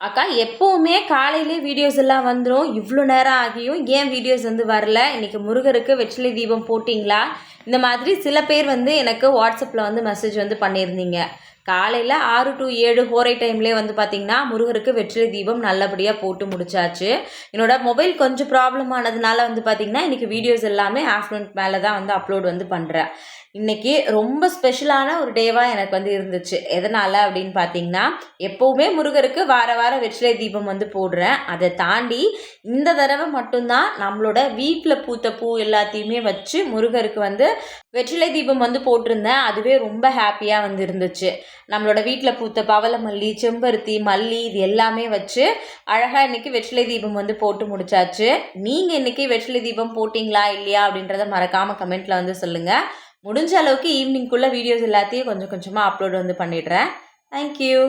அக்கா எப்போவுமே காலையிலே வீடியோஸ் எல்லாம் வந்துடும் இவ்வளோ நேரம் ஆகியும். ஏன் வீடியோஸ் வந்து வரல? இன்றைக்கி முருகருக்கு வெற்றிலை தீபம் போட்டிங்களா? இந்த மாதிரி சில பேர் வந்து எனக்கு வாட்ஸ்அப்பில் வந்து மெசேஜ் வந்து பண்ணியிருந்தீங்க. காலையில் ஆறு டு ஏழு ஹோரை டைம்லேயே வந்து பார்த்திங்கன்னா முருகருக்கு வெற்றிலை தீபம் நல்லபடியாக போட்டு முடிச்சாச்சு. என்னோடய மொபைல் கொஞ்சம் ப்ராப்ளம் ஆனதுனால வந்து பார்த்திங்கன்னா இன்றைக்கி வீடியோஸ் எல்லாமே ஆஃப்டர்நூன் மேலே தான் வந்து அப்லோட் வந்து பண்ணுறேன் இன்றைக்கி ரொம்ப ஸ்பெஷலான ஒரு டேவாக எனக்கு வந்து இருந்துச்சு. எதனால் அப்படின்னு பார்த்தீங்கன்னா எப்போவுமே முருகருக்கு வார வாரம் வெற்றிலை தீபம் வந்து போடுறேன். அதை தாண்டி இந்த தடவை மட்டும்தான் நம்மளோட வீட்டில் பூத்த பூ எல்லாத்தையுமே வச்சு முருகருக்கு வந்து வெற்றிலை தீபம் வந்து போட்டிருந்தேன். அதுவே ரொம்ப ஹாப்பியாக வந்து இருந்துச்சு. நம்மளோட வீட்டில் பூத்த பவளமல்லி செம்பருத்தி மல்லி இது எல்லாமே வச்சு அழகாக இன்றைக்கி வெற்றிலை தீபம் வந்து போட்டு முடிச்சாச்சு. நீங்கள் இன்றைக்கி வெற்றிலை தீபம் போட்டிங்களா இல்லையா அப்படின்றத மறக்காமல் கமெண்ட்டில் வந்து சொல்லுங்கள் முடிஞ்ச அளவுக்கு ஈவினிங்குள்ளே வீடியோஸ் எல்லாத்தையும் கொஞ்சம் கொஞ்சமாக அப்லோட் வந்து பண்ணிடுறேன். தேங்க்யூ